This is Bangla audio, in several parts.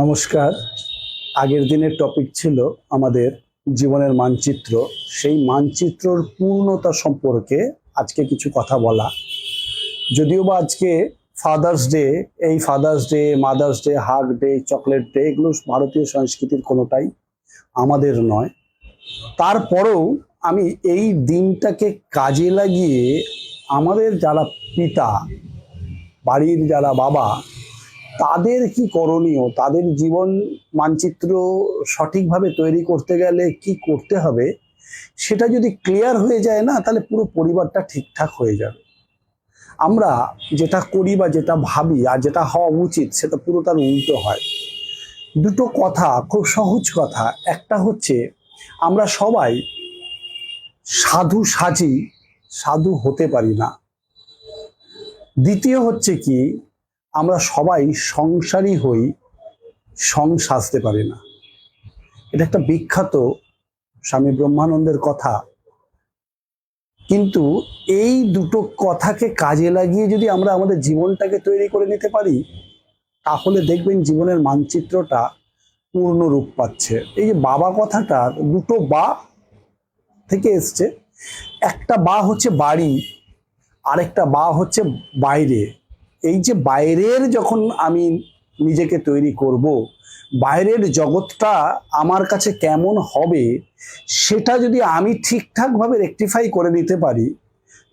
নমস্কার। আগের দিনের টপিক ছিল আমাদের জীবনের মানচিত্র। সেই মানচিত্রর পূর্ণতা সম্পর্কে আজকে কিছু কথা বলা। যদিও বা আজকে ফাদার্স ডে এই father's day mother's day heart day chocolate day এগুলো ভারতীয় সংস্কৃতির কোনোটাই আমাদের নয়। তারপরেও আমি এই দিনটাকে কাজে লাগিয়ে আমাদের যারা পিতা, বাড়ির যারা বাবা তাদের কি করণীয়? তাদের জীবন মানচিত্র সঠিকভাবে তৈরি করতে গেলে কি করতে হবে? সেটা যদি ক্লিয়ার হয়ে যায় না, তাহলে পুরো পরিবারটা ঠিকঠাক হয়ে যাবে। আমরা যেটা করি বা যেটা ভাবি আর যেটা হওয়া উচিত, সেটা পুরো তার উল্টো হয়। দুটো কথা, খুব সহজ কথা। একটা হচ্ছে, আমরা সবাই সাধু সাজি, সাধু হতে পারি না। দ্বিতীয় হচ্ছে কি আমরা সবাই সংসারী হই, সং সাজতে পারি না। এটা একটা বিখ্যাত স্বামী ব্রহ্মানন্দের কথা। কিন্তু এই দুটো কথাকে কাজে লাগিয়ে যদি আমরা আমাদের জীবনটাকে তৈরি করে নিতে পারি, তাহলে দেখবেন জীবনের মানচিত্রটা পূর্ণ রূপ পাচ্ছে। এই যে বাবা কথাটা, দুটো বা থেকে এসছে। একটা বা হচ্ছে বাড়ি, আরেকটা বা হচ্ছে বাইরে। এই যে বাইরের যখন আমি নিজেকে তৈরি করব, বাইরের জগৎটা আমার কাছে কেমন হবে, সেটা যদি আমি ঠিকঠাকভাবে রেকটিফাই করে নিতে পারি,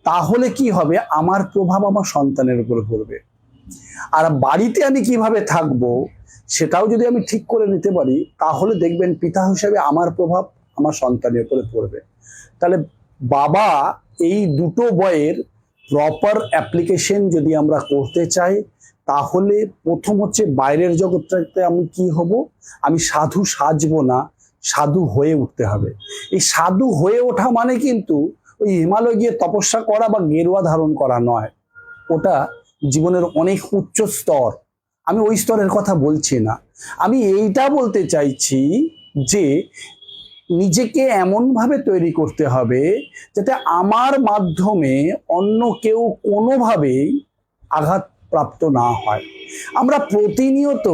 তাহলে কি হবে? আমার প্রভাব আমার সন্তানের উপরে পড়বে। আর বাড়িতে আমি কীভাবে থাকব, সেটাও যদি আমি ঠিক করে নিতে পারি, তাহলে দেখবেন পিতা হিসেবে আমার প্রভাব আমার সন্তানের উপরে পড়বে। তাহলে বাবা এই দুটো বইয়ের প্রপার অ্যাপ্লিকেশন যদি আমরা করতে চাই, তাহলে প্রথম হচ্ছে বাইরের জগৎটাতে আমি কি হব? আমি সাধু সাজবো না, সাধু হয়ে উঠতে হবে। এই সাধু হয়ে ওঠা মানে কিন্তু ওই হিমালয় গিয়ে তপস্যা করা বা গেরুয়া ধারণ করা নয়। ওটা জীবনের অনেক উচ্চ স্তর। আমি ওই স্তরের কথা বলছি না। আমি এইটা বলতে চাইছি যে নিজেকে এমনভাবে তৈরি করতে হবে যাতে আমার মাধ্যমে অন্য কেউ কোনোভাবেই আঘাত প্রাপ্ত না হয়। আমরা প্রতিনিয়ত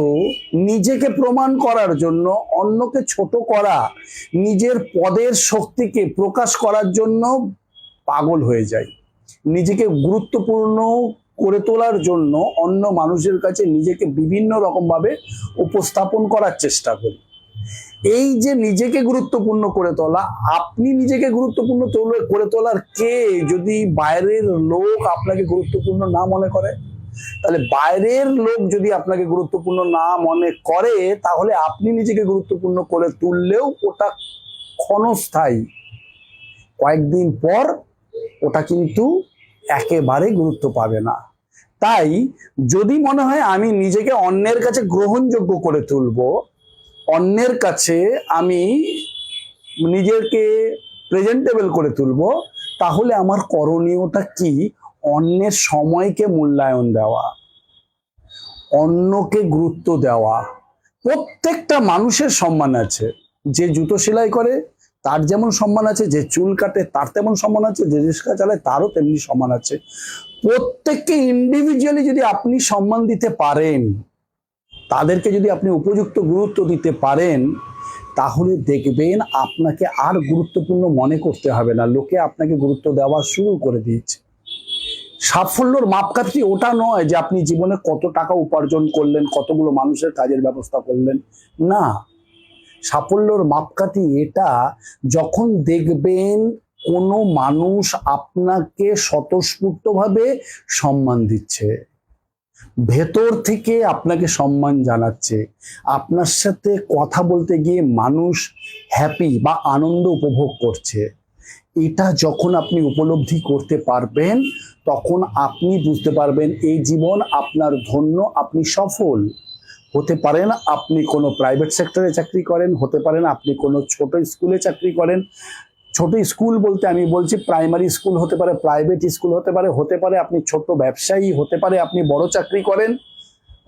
নিজেকে প্রমাণ করার জন্য, অন্যকে ছোট করা, নিজের পদের শক্তিকে প্রকাশ করার জন্য পাগল হয়ে যাই। নিজেকে গুরুত্বপূর্ণ করে তোলার জন্য অন্য মানুষের কাছে নিজেকে বিভিন্ন রকমভাবে উপস্থাপন করার চেষ্টা করি। এই যে নিজেকে গুরুত্বপূর্ণ করে তোলা, আপনি নিজেকে গুরুত্বপূর্ণ করে তোলার কে? যদি বাইরের লোক আপনাকে গুরুত্বপূর্ণ না মনে করে, তাহলে বাইরের লোক যদি আপনাকে গুরুত্বপূর্ণ না মনে করে, তাহলে আপনি নিজেকে গুরুত্বপূর্ণ করে তুললেও ওটা ক্ষণস্থায়ী। কয়েকদিন পর ওটা কিন্তু একেবারে গুরুত্ব পাবে না। তাই যদি মনে হয় আমি নিজেকে অন্যের কাছে গ্রহণযোগ্য করে তুলবো অন্যের কাছে আমি নিজেকে প্রেজেন্টেবল করে তুলব, তাহলে আমার করণীয়টা কি? অন্যের সময়কে মূল্যায়ন দেওয়া, অন্যকে গুরুত্ব দেওয়া। প্রত্যেকটা মানুষের সম্মান আছে। যে জুতো সেলাই করে, তার যেমন সম্মান আছে, যে চুল কাটে, তার তেমন সম্মান আছে, যে রিক্সা চালায়, তারও তেমনি সম্মান আছে। প্রত্যেককে ইন্ডিভিজুয়ালি যদি আপনি সম্মান দিতে পারেন তাদেরকে যদি আপনি উপযুক্ত গুরুত্ব দিতে পারেন, তাহলে দেখবেন আপনাকে আর গুরুত্বপূর্ণ মনে করতে হবে না। লোকে আপনাকে গুরুত্ব দেওয়া শুরু করে দিয়েছে। সাফল্যর মাপকাঠি ওটা নয় যে আপনি জীবনে কত টাকা উপার্জন করলেন, কতগুলো মানুষের কাজের ব্যবস্থা করলেন। না, সাফল্যর মাপকাঠি এটা যখন দেখবেন কোনো মানুষ আপনাকে স্বতঃস্ফূর্তভাবে সম্মান দিচ্ছে। ভেতর থেকে আপনাকে সম্মান জানাচ্ছে। আপনার সাথে কথা বলতে গিয়ে মানুষ হ্যাপি বা আনন্দ উপভোগ করছে। এটা যখন আপনি উপলব্ধি করতে পারবেন, তখন আপনি বুঝতে পারবেন এই জীবন আপনার ধন্য, আপনি সফল। হতে পারেন আপনি কোনো প্রাইভেট সেক্টরে চাকরি করেন, হতে পারেন আপনি কোনো ছোট স্কুলে চাকরি করেন ছোট স্কুল বলতে আমি বলছি প্রাইমারি স্কুল হতে পারে, প্রাইভেট স্কুল হতে পারে হতে পারে আপনি ছোট ব্যবসায়ী, হতে পারে আপনি বড় চাকরি করেন,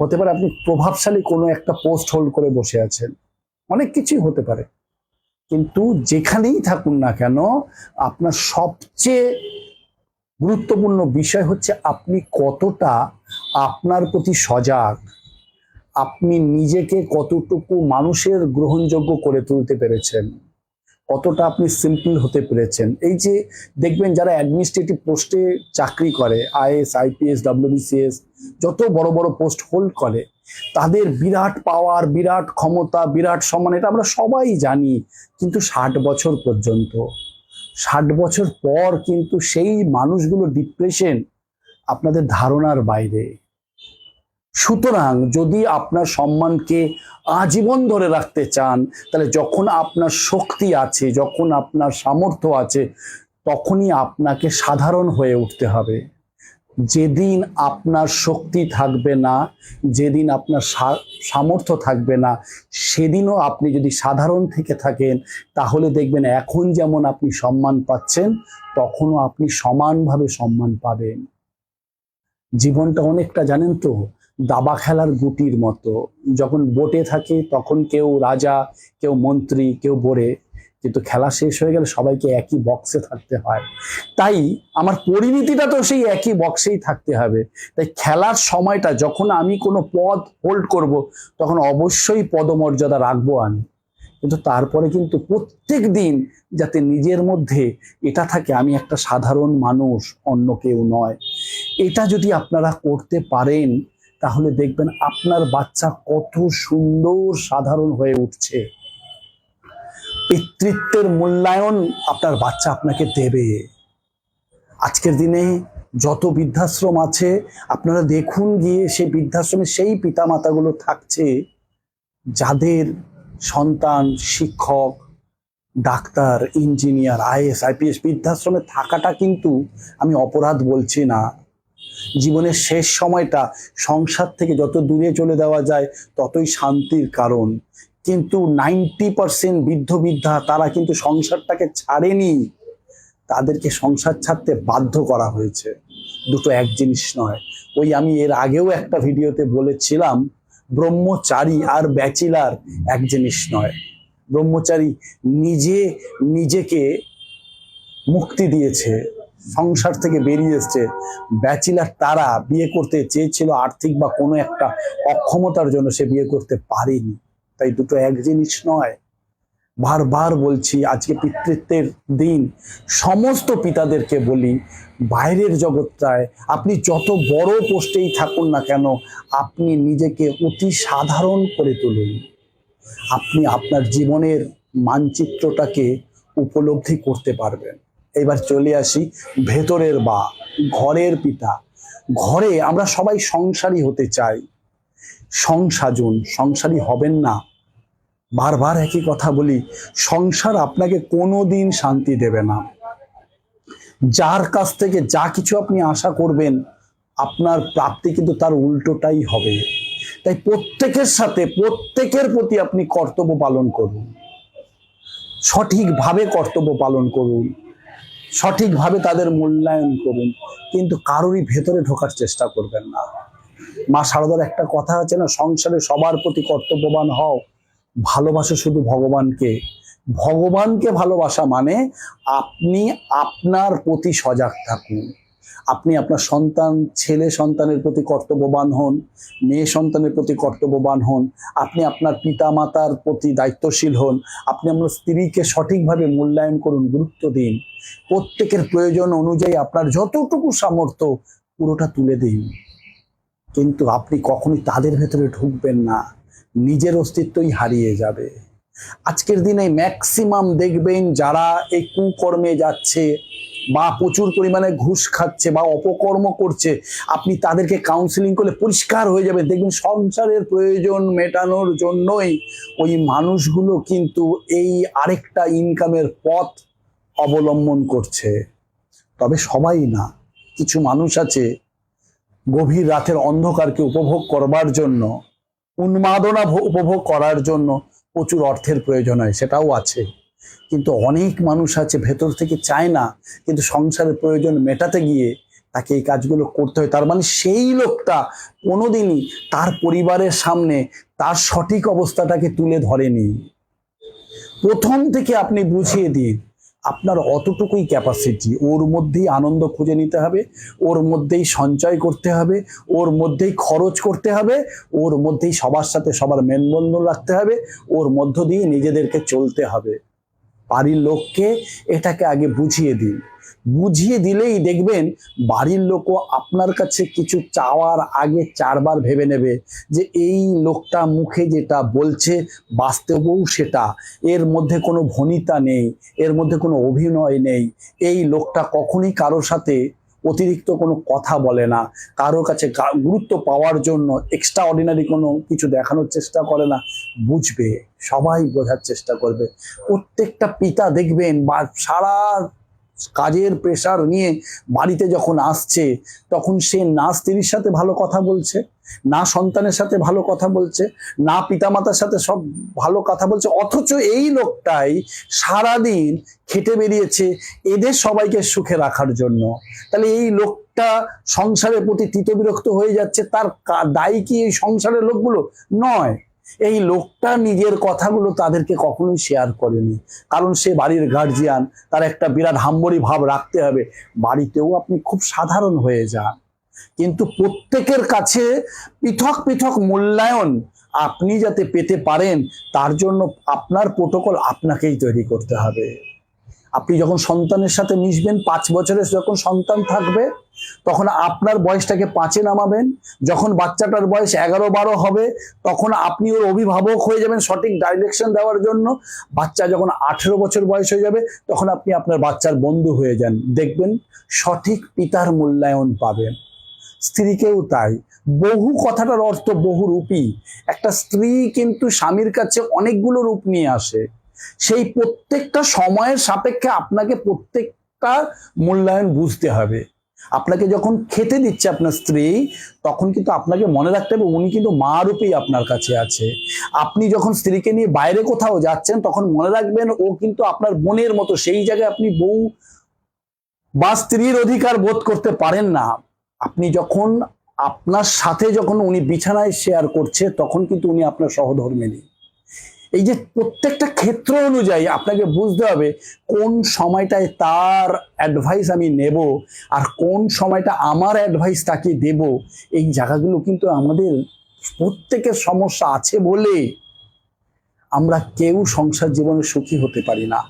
হতে পারে আপনি প্রভাবশালী কোনো একটা পোস্ট হোল্ড করে বসে আছেন। অনেক কিছুই হতে পারে। কিন্তু যেখানেই থাকুন না কেন, আপনার সবচেয়ে গুরুত্বপূর্ণ বিষয় হচ্ছে আপনি কতটা আপনার প্রতি সজাগ, আপনি নিজেকে কতটুকু মানুষের গ্রহণযোগ্য করে তুলতে পেরেছেন। কতটা আপনি সিম্পল হতে পেরেছেন? এই যে দেখবেন যারা অ্যাডমিনিস্ট্রেটিভ পোস্টে চাকরি করে আইএস আইপিএস ডাব্লিউবিসিএস যত বড় বড় পোস্ট হোল্ড করে, তাদের বিরাট পাওয়ার বিরাট ক্ষমতা, বিরাট সম্মান, এটা আমরা সবাই জানি, কিন্তু ষাট বছর পর্যন্ত। ষাট বছর পর কিন্তু সেই মানুষগুলো ডিপ্রেশন আপনাদের ধারণার বাইরে। সুতরাং যদি আপনার সম্মানকে আজীবন ধরে রাখতে চান, তাহলে যখন আপনার শক্তি আছে, যখন আপনার সামর্থ্য আছে, তখনই আপনাকে সাধারণ হয়ে উঠতে হবে। যেদিন আপনার শক্তি থাকবে না, যেদিন আপনার সামর্থ্য থাকবে না, সেদিনও আপনি যদি সাধারণ থেকে থাকেন, তাহলে দেখবেন এখন যেমন আপনি সম্মান পাচ্ছেন, তখনও আপনি সমানভাবে সম্মান পাবেন। জীবনটা অনেকটা জানেন তো? দাবা খেলার গুটির মতো। যখন বোটে থাকে, তখন কেউ রাজা, কেউ মন্ত্রী, কেউ বোরে। কিন্তু খেলা শেষ হয়ে গেলে সবাইকে একই বক্সে থাকতে হয়। তাই আমার পরিণতিটা তো সেই একই বক্সেই থাকতে হবে। তাই খেলার সময়টা, যখন আমি কোনো পদ হোল্ড করব, তখন অবশ্যই পদমর্যাদা রাখব আমি। কিন্তু তারপরে কিন্তু প্রত্যেক দিন যাতে নিজের মধ্যে এটা থাকে, আমি একটা সাধারণ মানুষ, অন্য কেউ নয়। এটা যদি আপনারা করতে পারেন তাহলে দেখবেন আপনার বাচ্চা কত সুন্দর সাধারণ হয়ে উঠছে। পিতৃত্বের মূল্যায়ন আপনার বাচ্চা আপনাকে দেবে। আজকের দিনে যত বৃদ্ধাশ্রম আছে, আপনারা দেখুন গিয়ে সেই বৃদ্ধাশ্রমে সেই পিতামাতাগুলো থাকছে, যাদের সন্তান, শিক্ষক, ডাক্তার, ইঞ্জিনিয়ার, আইএস, আইপিএস বৃদ্ধাশ্রমে থাকাটা কিন্তু আমি অপরাধ বলছি না। জীবনের শেষ সময়টা সংসার থেকে যত দূরে চলে দেওয়া যায়, ততই শান্তির কারণ। কিন্তু নাইনটি পার্সেন্ট বৃদ্ধ বৃদ্ধা, তারা কিন্তু সংসারটাকে ছাড়েনি। তাদেরকে সংসার ছাড়তে বাধ্য করা হয়েছে। দুটো এক জিনিস নয়। ওই আমি এর আগেও একটা ভিডিওতে বলেছিলাম, ব্রহ্মচারী আর ব্যাচিলার এক জিনিস নয়। ব্রহ্মচারী নিজে নিজেকে মুক্তি দিয়েছে। সংসার থেকে বেরিয়ে এসছে। ব্যাচিলার তারা বিয়ে করতে চেয়েছিল আর্থিক বা কোনো একটা অক্ষমতার জন্য সে বিয়ে করতে পারেনি। তাই দুটো এক জিনিস নয়। বারবার বলছি, আজকে পিতৃত্বের দিন। সমস্ত পিতাদেরকে বলি, বাইরের জগৎটায় আপনি যত বড় পোস্টেই থাকুন না কেন, আপনি নিজেকে অতি সাধারণ করে তুলুন। আপনি আপনার জীবনের মানচিত্রটাকে উপলব্ধি করতে পারবেন। এবার চলে আসি ভেতরের বা ঘরের পিতা। ঘরে আমরা সবাই সংসারী হতে চাই। সংসাজন সংসারী হবেন না। বারবার একই কথা বলি, সংসার আপনাকে কোনোদিন শান্তি দেবে না। যার কাছ থেকে যা কিছু আপনি আশা করবেন, আপনার প্রাপ্তি কিন্তু তার উল্টোটাই হবে। তাই প্রত্যেকের সাথে, প্রত্যেকের প্রতি আপনি কর্তব্য পালন করুন। সঠিকভাবে কর্তব্য পালন করুন। সঠিকভাবে তাদের মূল্যায়ন করুন, কিন্তু কারোরই ভেতরে ঢোকার চেষ্টা করবেন না। মা শারদার একটা কথা আছে না, সংসারে সবার প্রতি কর্তব্যবান হও, ভালোবাসো শুধু ভগবানকে। ভগবানকে ভালোবাসা মানে আপনি আপনার প্রতি সজাগ থাকুন। আপনি আপনার সন্তান, ছেলে সন্তানের প্রতি কর্তব্যবান হন, মেয়ে সন্তানের প্রতি কর্তব্যবান হন, আপনি আপনার পিতা মাতার প্রতি দায়িত্বশীল হন, আপনি আপনার স্ত্রীকে সঠিকভাবে মূল্যায়ন করুন, গুরুত্ব দিন। প্রত্যেকের প্রয়োজন অনুযায়ী আপনার যতটুকু সামর্থ্য, পুরোটা তুলে দিন। কিন্তু আপনি কখনই তাদের ভেতরে ঢুকবেন না। নিজের অস্তিত্বই হারিয়ে যাবে। আজকের দিনে ম্যাক্সিমাম দেখবেন যারা এই কুকর্মে যাচ্ছে বা প্রচুর পরিমাণে ঘুষ খাচ্ছে বা অপকর্ম করছে, আপনি তাদেরকে কাউন্সিলিং করলে পরিষ্কার হয়ে যাবে। দেখবেন সংসারের প্রয়োজন মেটানোর জন্যই ওই মানুষগুলো কিন্তু এই আরেকটা ইনকামের পথ অবলম্বন করছে। তবে সবাই না, কিছু মানুষ আছে গভীর রাতের অন্ধকারকে উপভোগ করবার জন্য, উন্মাদনা উপভোগ করার জন্য প্রচুর অর্থের প্রয়োজন হয়, সেটাও আছে। কিন্তু অনেক মানুষ আছে, ভেতর থেকে চায় না, কিন্তু সংসারের প্রয়োজন মেটাতে গিয়ে তাকে এই কাজগুলো করতে হয়। তার মানে সেই লোকটা কোনোদিনই তার পরিবারের সামনে তার সঠিক অবস্থাটাকে তুলে ধরেনি। প্রথম থেকে আপনি বুঝিয়ে দিন, আপনার অতটুকুই ক্যাপাসিটি ওর মধ্যেই আনন্দ খুঁজে নিতে হবে, ওর মধ্যেই সঞ্চয় করতে হবে, ওর মধ্যেই খরচ করতে হবে, ওর মধ্যেই সবার সাথে সবার মেনবন্ধন রাখতে হবে, ওর মধ্য দিয়ে নিজেদেরকে চলতে হবে। বাড়ির লোককে এটাকে আগে বুঝিয়ে দিন। বুঝিয়ে দিলেই দেখবেন বাড়ির লোকও আপনার কাছে কিছু চাওয়ার আগে চারবার ভেবে নেবে যে এই লোকটা মুখে যেটা বলছে বাস্তবেও সেটা। এর মধ্যে কোনো ভনিতা নেই, এর মধ্যে কোনো অভিনয় নেই। এই লোকটা কখনই কারোর সাথে অতিরিক্ত কোনো কথা বলে না, কারোর কাছে গুরুত্ব পাওয়ার জন্য এক্সট্রা অর্ডিনারি কোনো কিছু দেখানোর চেষ্টা করে না, বুঝবে, সবাই বোঝার চেষ্টা করবে। প্রত্যেকটা পিতা দেখবেন বা সারা কাজের প্রেশার নিয়ে বাড়িতে যখন আসছে, তখন সে না স্ত্রীর সাথে ভালো কথা বলছে। না সন্তানের সাথে ভালো কথা বলছে, না পিতামাতার সাথে সব ভালো কথা বলছে, অথচ এই লোকটাই সারাদিন খেটে বেরিয়েছে এদের সবাইকে সুখে রাখার জন্য। তাহলে এই লোকটা সংসারের প্রতি তিতবিরক্ত হয়ে যাচ্ছে, তার দায়ী কি এই সংসারের লোকগুলো? নয়। এই লোকটা নিজের কথাগুলো তাদেরকে কখনোই শেয়ার করেনি। কারণ সে বাড়ির গার্জিয়ান তার একটা বিরাট হাম্বরি ভাব রাখতে হবে। বাড়িতেও আপনি খুব সাধারণ হয়ে যান। কিন্তু প্রত্যেকের কাছে পৃথক পৃথক মূল্যায়ন আপনি যাতে পেতে পারেন, তার জন্য আপনার প্রোটোকল আপনাকেই তৈরি করতে হবে। আপনি যখন সন্তানের সাথে মিশবেন, পাঁচ বছরের যখন সন্তান থাকবে, তখন আপনার বয়সটাকে পাঁচে নামাবেন। যখন বাচ্চাটার বয়স এগারো বারো হবে, তখন আপনি ওর অভিভাবক হয়ে যাবেন সঠিক ডাইরেকশন দেওয়ার জন্য। বাচ্চা যখন আঠেরো বছর বয়স হয়ে যাবে, তখন আপনি আপনার বাচ্চার বন্ধু হয়ে যান। দেখবেন সঠিক পিতার মূল্যায়ন পাবেন। স্ত্রীকেও তাই। বহু কথাটার অর্থ বহুরূপী। একটা স্ত্রী কিন্তু স্বামীর কাছে অনেকগুলো রূপ নিয়ে আসে। সেই প্রত্যেকটা সময়ের সাপেক্ষে আপনাকে প্রত্যেকটা মূল্যায়ন বুঝতে হবে। আপনাকে যখন খেতে দিচ্ছে আপনার স্ত্রী, তখন কিন্তু আপনাকে মনে রাখতে হবে উনি কিন্তু মা রূপেই আপনার কাছে আছে। আপনি যখন স্ত্রীকে নিয়ে বাইরে কোথাও যাচ্ছেন, তখন মনে রাখবেন ও কিন্তু আপনার বোনের মতো। সেই জায়গায় আপনি বউ বা স্ত্রীর অধিকার বোধ করতে পারেন না। আপনি যখন আপনার সাথে যখন উনি বিছানায় শেয়ার করছে, তখন কিন্তু উনি আপনার সহধর্মিনী এই যে প্রত্যেকটা ক্ষেত্র অনুযায়ী আপনাকে বুঝতে হবে কোন সময়টায় তার অ্যাডভাইস আমি নেব আর কোন সময়টা আমার অ্যাডভাইস তাকে দেব। এই জায়গাগুলো কিন্তু আমাদের প্রত্যেকের সমস্যা আছে বলে আমরা কেউ সংসার জীবনে সুখী হতে পারি না।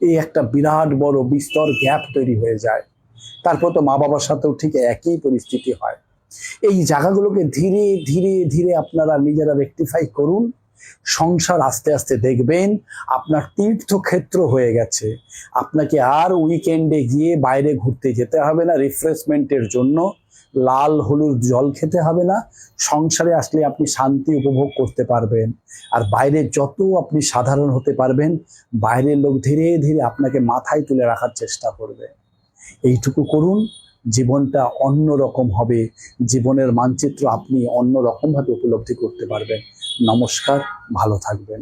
এই একটা বিরাট বড় বিস্তর গ্যাপ তৈরি হয়ে যায়। তারপর তো মা বাবার সাথেও ঠিক একই পরিস্থিতি হয়। এই জায়গাগুলোকে ধীরে ধীরে ধীরে আপনারা নিজেরা রেকটিফাই করুন। সংসার আস্তে আস্তে দেখবেন আপনার তীর্থক্ষেত্র হয়ে গেছে। আপনাকে আর উইকেন্ডে গিয়ে বাইরে ঘুরতে যেতে হবে না। রিফ্রেশমেন্টের জন্য লাল হলুদ জল খেতে হবে না। সংসারে আসলে আপনি শান্তি উপভোগ করতে পারবেন। আর বাইরে যত আপনি সাধারণ হতে পারবেন, বাইরের লোক ধীরে ধীরে আপনাকে মাথায় তুলে রাখার চেষ্টা করবে। এইটুকু করুন, জীবনটা অন্য রকম হবে, জীবনের মানচিত্র আপনি অন্য রকমভাবে উপলব্ধি করতে পারবেন। নমস্কার, ভালো থাকবেন।